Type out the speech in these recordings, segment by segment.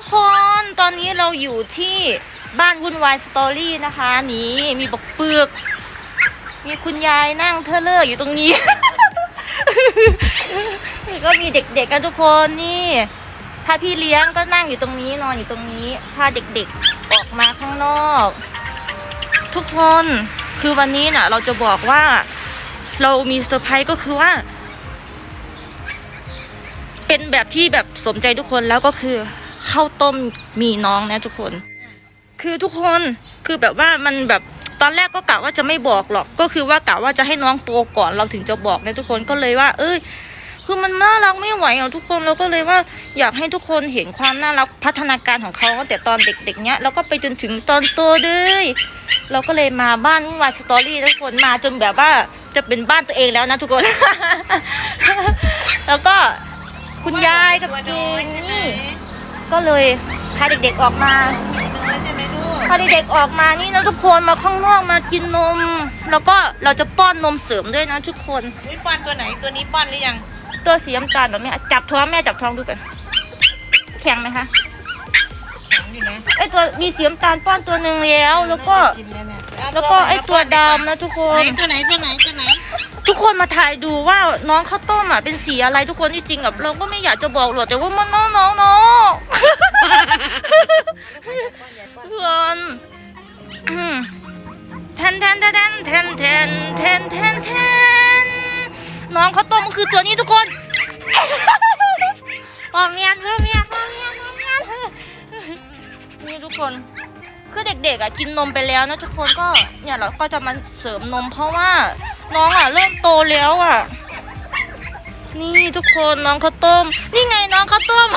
ทุกคนตอนนี้เราอยู่ที่บ้านวุ่นวายสตอรี่นะคะ นี่มีบกเปลือกมีคุณยายนั่งเทเลอร์อยู่ตรงนี้ ก็มีเด็กๆกันทุกคนนี่ถ้าพี่เลี้ยงก็นั่งอยู่ตรงนี้นอนอยู่ตรงนี้พาเด็กๆออกมาข้างนอก ทุกคนคือวันนี้น่ะ เราจะบอกว่าเรามีเซอร์ไพรส์ก็คือว่า เป็นแบบที่แบบสมใจทุกคนแล้วก็คือ ข้าวต้มมีน้องนะทุกคน คือทุกคนคือแบบว่ามันแบบตอนแรกก็กะว่าจะไม่บอกหรอก ก็คือว่ากะว่าจะให้น้องโตก่อนเราถึงจะบอกนะทุกคนก็เลยว่า เอ้ย คือมันน่ารักไม่ไหวอะทุกคนเราก็เลยว่าอยากให้ทุกคนเห็นความน่ารักพัฒนาการของเขาตั้งแต่ตอนเด็กๆเนี้ยแล้วก็ไปจนถึงตอนโตเลยเราก็เลยมาบ้านวุ่นวายสตอรี่ทุกคนมาจนแบบว่าจะเป็นบ้านตัวเองแล้วนะทุกคน แล้วก็คุณยายกับเกงนี่ ก็เลยพาเด็กๆออกมาใช่ไหมลูกพาเด็กๆออกมานี่นะทุกคนมาข้างนอกมากินนม แล้วก็เราจะป้อนนมเสริมด้วยนะทุกคนอุ้ยป้อนตัวไหนตัวนี้ป้อนหรือยัง ตัวสีน้ำตาลแบบนี้จับท้องแม่จับท้องดูกันแข็งไหมคะแข็งอยู่นะไอตัวมีสีน้ำตาลป้อนตัวหนึ่งแล้วแล้วก็กินแล้วเนี่ย แล้วก็ไอตัวดำนะทุกคไหนนตัวไหนตัวไหนตัวไหน ทุกคนมาถ่ายดูว่าน้องข้าวต้มอะเป็นสีอะไรทุกคนที่จริงแบบเราก็ไม่อยากจะบอกหรอกแต่ว่ามันน้องน้องน้องทุกคนอืมแทนแทนแทนแทนแทนแทนแทนแทนน้องข้าวต้มก็คือตัวนี้ทุกคนปอมเมียนปอมเมียนปอมเมียนปอมเมียนนี่ทุกคน คือเด็กๆอะกินนมไปแล้วนะทุกคนก็เนี่ยเราก็จะมาเสริมนม เพราะว่าน้องอะเริ่มโตแล้วอะ นี่ทุกคนน้องข้าวต้ม นี่ไงน้องข้าวต้ม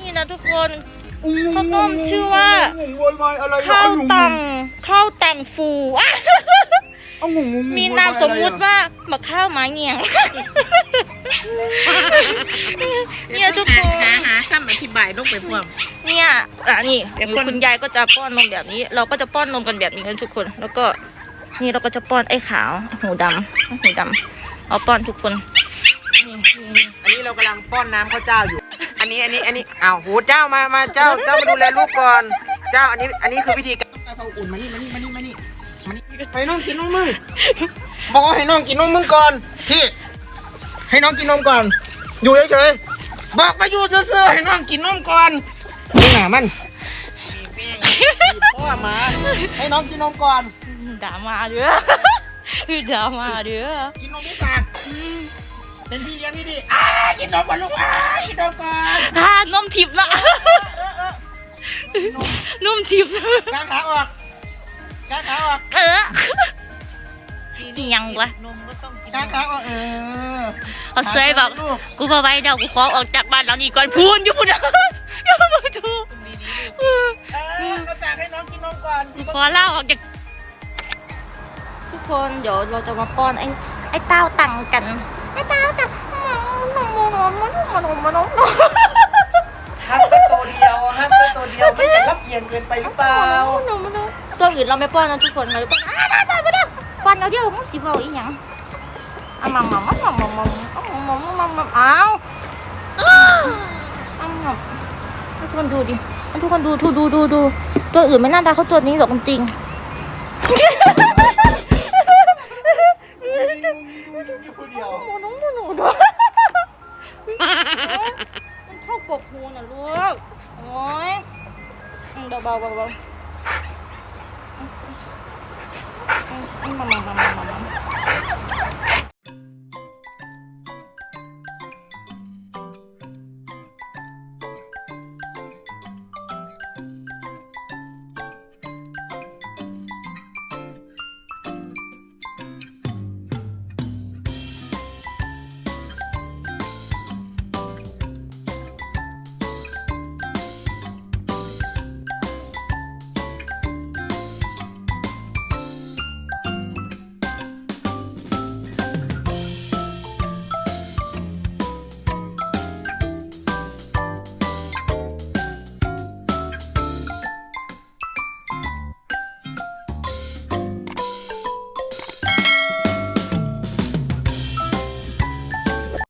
นี่นะทุกคนข้าวต้มชื่อว่า ข้าวตังข้าวตังฟูอะ เอางงงงมีนามสมมุติว่าหมักข้าวหมาเงี่ยงเนี่ยทุกคนหาหาซ้ำอธิบายลงไปพร้อมเนี่ยอะนี่เดี๋ยวมีคนคุณยายก็จะป้อนนมแบบนี้ เราก็จะป้อนนมกันแบบนี้กันทุกคน แล้วก็นี่เราก็จะป้อนไอ้ขาวไอ้หูดำไอ้หูดำเอาป้อนทุกคนนี่นี่อันนี้เรากำลังป้อนน้ำข้าวเจ้าอยู่ อันนี้อันนี้อันนี้อ้าวโหเจ้ามามาเจ้าเจ้ามาดูแลลูกก่อน เจ้าอันนี้อันนี้คือวิธีการเอาอุ่นมานี่มานี่มานี่มานี่มานี่ ให้น้องกินนมมึงบอกว่าให้น้องกินนมมึงก่อนที่ให้น้องกินนมก่อน อยู่เฉยๆบอกไปอยู่เซื่อๆให้น้องกินนมก่อนนี่หนามันพ่อหมา ให้น้องกินนมก่อนด่ามาเด้อด่ามาเด้อกินนมที่สากเป็นพี่เลี้ยงที่ดีอ้ากินนมก่อนลูกอ้ากินนมก่อนอ่านมทิพย์ละกินนมนมทิพย์กางขาออก กางขาออกเอออีหยังวะ นมก็ต้องกินกางขาออกเออเอาเซยบอกลูกกูมาไว้เดี๋ยวกูขอออกจากบ้านหลังนี้ก่อนพูนอยู่พูนอย่ามาดูดีๆลูกเออเขาฝากให้น้องกินนมก่อนขอเล่าออกจากทุกคนเดี๋ยวเราจะมาป้อนไอ้ไอ้เต้าตังกันไอ้เต้าตังห้ามเป็นตัวเดียวห้ามเป็นตัวเดียวมันจะรับเกียนเกินไปหรือเปล่า ตัวอื่นเราไม่ป้อนนะทุกคนเราป้อนอ่าได้ได้ได้ฟันเอาเดียวมึงสิบอกอีหยังอะมัมมัมมัมมัมมัมมัมมัมมัมมัมอ้าวอ้าวทุกคนดูดิทุกคนดูดูดูดูดูตัวอื่นไม่น่ารักเขาตัวนี้หรอกจริงเดียวหมูน้องหมูหนูด้วยมันเข้ากบหูน่ะลูกโอ้ยเบาเบาเบา Mama, mama, mama.